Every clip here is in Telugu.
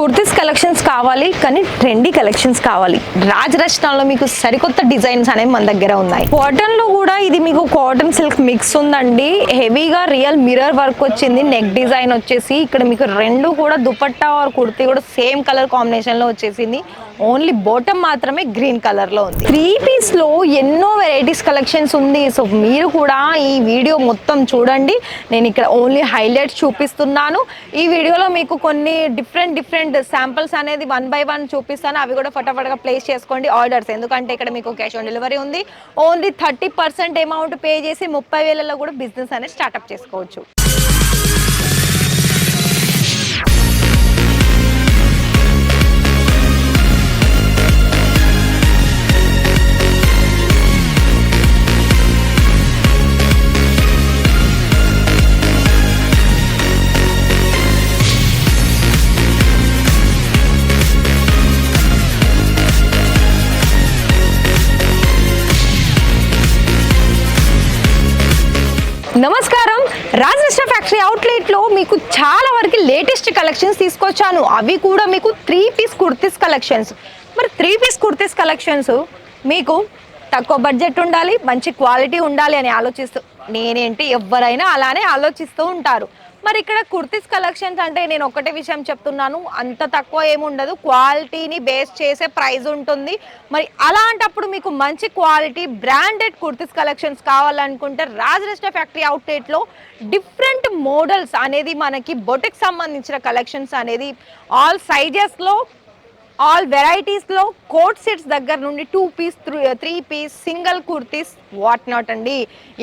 కుర్తీస్ కలెక్షన్ కావాలి కానీ ట్రెండీ కలెక్షన్స్ కావాలి. రాజ్ మీకు సరికొత్త డిజైన్స్ అనేవి మన దగ్గర ఉన్నాయి. కాటన్లో కూడా ఇది మీకు కాటన్ సిల్క్ మిక్స్ ఉందండి. హెవీగా రియల్ మిర్రర్ వర్క్ వచ్చింది. నెక్ డిజైన్ వచ్చేసి ఇక్కడ మీకు రెండు కూడా దుపట్టా ఆర్ కుర్తీ కూడా సేమ్ కలర్ కాంబినేషన్లో వచ్చేసింది. ఓన్లీ బాటమ్ మాత్రమే గ్రీన్ కలర్లో ఉంది. త్రీ పీస్లో ఎన్నో వెరైటీస్ కలెక్షన్స్ ఉంది. సో మీరు కూడా ఈ వీడియో మొత్తం చూడండి. నేను ఇక్కడ ఓన్లీ హైలైట్స్ చూపిస్తున్నాను. ఈ వీడియోలో మీకు కొన్ని డిఫరెంట్ డిఫరెంట్ శాంపిల్స్ అనేది వన్ బై వన్ చూపిస్తాను. అవి కూడా ఫటాఫట్గా ప్లేస్ చేసుకోండి ఆర్డర్స్ ఎందుకంటే ఇక్కడ మీకు క్యాష్ ఆన్ డెలివరీ ఉంది. Only thirty percent amount pay చేసి ముప్పై వేలలో కూడా బిజినెస్ అనేది స్టార్ట్అప్ చేసుకోవచ్చు. నమస్కారం. రాజకృష్ణ ఫ్యాక్టరీ అవుట్లెట్లో మీకు చాలా వరకు లేటెస్ట్ కలెక్షన్స్ తీసుకొచ్చాను. అవి కూడా మీకు త్రీ పీస్ కుర్తీస్ కలెక్షన్స్. మరి త్రీ పీస్ కుర్తీస్ కలెక్షన్స్ మీకు తక్కువ బడ్జెట్ ఉండాలి మంచి క్వాలిటీ ఉండాలి అని ఆలోచిస్తూ నేనేంటి? ఎవరైనా అలానే ఆలోచిస్తూ ఉంటారు. మరి ఇక్కడ కుర్తీస్ కలెక్షన్స్ అంటే నేను ఒకటే విషయం చెప్తున్నాను. అంత తక్కువ ఏముండదు క్వాలిటీని బేస్ చేసే ప్రైస్ ఉంటుంది. మరి అలాంటప్పుడు మీకు మంచి క్వాలిటీ బ్రాండెడ్ కుర్తీస్ కలెక్షన్స్ కావాలనుకుంటే రాజరష్ట ఫ్యాక్టరీ అవుట్లెట్లో డిఫరెంట్ మోడల్స్ అనేది మనకి బొటిక్ సంబంధించిన కలెక్షన్స్ అనేది ఆల్ సైజెస్లో ఆల్ వెరైటీస్లో కోట్ సెట్స్ దగ్గర నుండి two piece three piece single kurtis what not అండి?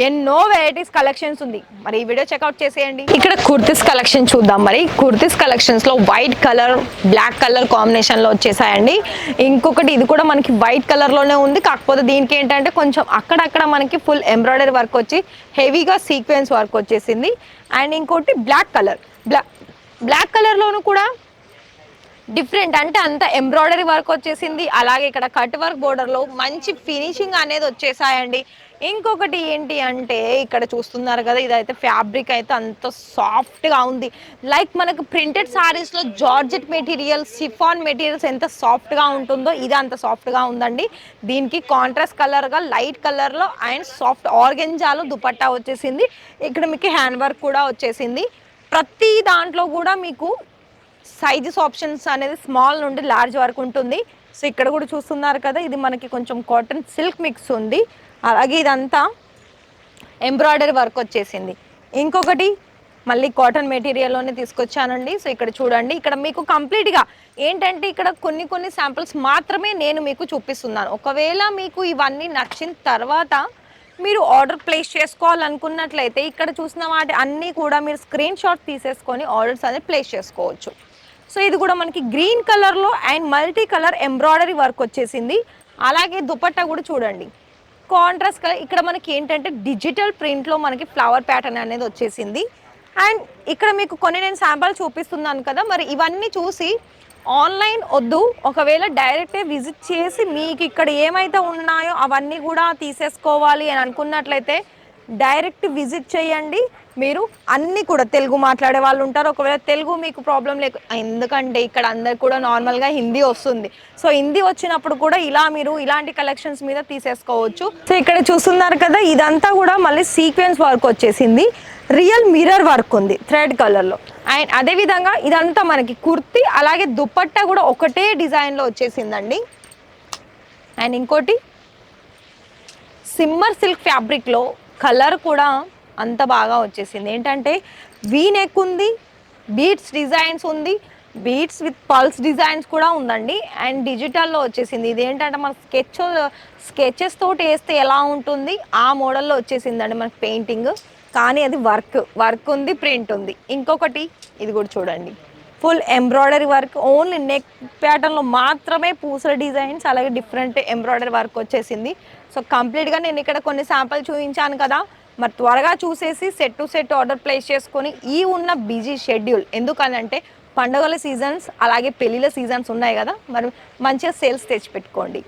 ఎన్నో వెరైటీస్ కలెక్షన్స్ ఉంది. మరి ఈ వీడియో చెక్అవుట్ చేసేయండి. ఇక్కడ కుర్తీస్ కలెక్షన్ చూద్దాం మరి. కుర్తీస్ కలెక్షన్స్లో వైట్ కలర్ బ్లాక్ కలర్ కాంబినేషన్లో వచ్చేసాయండి. ఇంకొకటి ఇది కూడా మనకి వైట్ కలర్లోనే ఉంది. కాకపోతే దీనికి ఏంటంటే కొంచెం అక్కడక్కడ మనకి ఫుల్ ఎంబ్రాయిడరీ వర్క్ వచ్చి హెవీగా సీక్వెన్స్ వర్క్ వచ్చేసింది. అండ్ ఇంకోటి బ్లాక్ కలర్ బ్లాక్ బ్లాక్ కలర్లోను కూడా డిఫరెంట్. అంటే అంత ఎంబ్రాయిడరీ వర్క్ వచ్చేసింది. అలాగే ఇక్కడ కట్ వర్క్ బోర్డర్లో మంచి ఫినిషింగ్ అనేది వచ్చేసాయండి. ఇంకొకటి ఏంటి అంటే ఇక్కడ చూస్తున్నారు కదా ఇదైతే ఫ్యాబ్రిక్ అయితే అంత సాఫ్ట్గా ఉంది. లైక్ మనకు ప్రింటెడ్ సారీస్లో జార్జెట్ మెటీరియల్ సిఫాన్ మెటీరియల్స్ ఎంత సాఫ్ట్గా ఉంటుందో ఇది అంత సాఫ్ట్గా ఉందండి. దీనికి కాంట్రాస్ట్ కలర్గా లైట్ కలర్లో అండ్ సాఫ్ట్ ఆర్గెంజాలో దుపట్టా వచ్చేసింది. ఇక్కడ మీకు హ్యాండ్ వర్క్ కూడా వచ్చేసింది. ప్రతి దాంట్లో కూడా మీకు సైజెస్ ఆప్షన్స్ అనేది స్మాల్ నుండి లార్జ్ వరకు ఉంటుంది. సో ఇక్కడ కూడా చూస్తున్నారు కదా ఇది మనకి కొంచెం కాటన్ సిల్క్ మిక్స్ ఉంది. అలాగే ఇదంతా ఎంబ్రాయిడరీ వర్క్ వచ్చేసింది. ఇంకొకటి మళ్ళీ కాటన్ మెటీరియల్లోనే తీసుకొచ్చానండి. సో ఇక్కడ చూడండి ఇక్కడ మీకు కంప్లీట్గా ఏంటంటే ఇక్కడ కొన్ని కొన్ని శాంపిల్స్ మాత్రమే నేను మీకు చూపిస్తున్నాను. ఒకవేళ మీకు ఇవన్నీ నచ్చిన తర్వాత మీరు ఆర్డర్ ప్లేస్ చేసుకోవాలనుకున్నట్లయితే ఇక్కడ చూసిన వాటి అన్నీ కూడా మీరు స్క్రీన్ షాట్ తీసేసుకొని ఆర్డర్స్ అనేది ప్లేస్ చేసుకోవచ్చు. సో ఇది కూడా మనకి గ్రీన్ కలర్లో and multi colour embroidery work వచ్చేసింది. అలాగే దుపట్టా కూడా చూడండి. కాంట్రాస్ట్ కలర్ ఇక్కడ మనకి ఏంటంటే డిజిటల్ ప్రింట్లో మనకి ఫ్లవర్ ప్యాటర్న్ అనేది వచ్చేసింది. అండ్ ఇక్కడ మీకు కొన్ని నేను శాంపుల్ చూపిస్తున్నాను కదా మరి ఇవన్నీ చూసి ఆన్లైన్ వద్దు. ఒకవేళ డైరెక్టే విజిట్ చేసి మీకు ఇక్కడ ఏమైతే ఉన్నాయో అవన్నీ కూడా తీసేసుకోవాలి అని అనుకున్నట్లయితే డైరెక్ట్ విజిట్ చేయండి. మీరు అన్నీ కూడా తెలుగు మాట్లాడే వాళ్ళు ఉంటారు. ఒకవేళ తెలుగు మీకు ప్రాబ్లం లేక ఎందుకంటే ఇక్కడ అందరు కూడా నార్మల్గా హిందీ వస్తుంది. సో హిందీ వచ్చినప్పుడు కూడా ఇలా మీరు ఇలాంటి కలెక్షన్స్ మీద తీసేసుకోవచ్చు. సో ఇక్కడ చూస్తున్నారు కదా ఇదంతా కూడా మళ్ళీ సీక్వెన్స్ వర్క్ వచ్చేసింది. రియల్ మిర్రర్ వర్క్ ఉంది థ్రెడ్ కలర్లో అండ్ అదేవిధంగా ఇదంతా మనకి కుర్తి అలాగే దుప్పట్ట కూడా ఒకటే డిజైన్లో వచ్చేసిందండి. అండ్ ఇంకోటి సిమ్మర్ సిల్క్ ఫ్యాబ్రిక్లో కలర్ కూడా అంత బాగా వచ్చేసింది. ఏంటంటే వీ నెక్ ఉంది బీట్స్ డిజైన్స్ ఉంది బీట్స్ విత్ పల్స్ డిజైన్స్ కూడా ఉందండి. అండ్ డిజిటల్లో వచ్చేసింది. ఇది ఏంటంటే మన స్కెచ్ స్కెచెస్ తోటి వేస్తే ఎలా ఉంటుంది ఆ మోడల్లో వచ్చేసిందండి మనకి పెయింటింగ్. కానీ అది వర్క్ వర్క్ ఉంది ప్రింట్ ఉంది. ఇంకొకటి ఇది కూడా చూడండి. Full embroidery work only neck ప్యాటర్న్లో మాత్రమే పూసల డిజైన్స్ అలాగే డిఫరెంట్ ఎంబ్రాయిడరీ వర్క్ వచ్చేసింది. సో కంప్లీట్గా నేను ఇక్కడ కొన్ని శాంపుల్ చూపించాను కదా. మరి త్వరగా చూసేసి set to set order place చేసుకొని ఈ ఉన్న బిజీ షెడ్యూల్ ఎందుకనంటే పండుగల సీజన్స్ అలాగే పెళ్ళిళ్ళ సీజన్స్ ఉన్నాయి కదా మరి మంచిగా సేల్స్ తెచ్చిపెట్టుకోండి.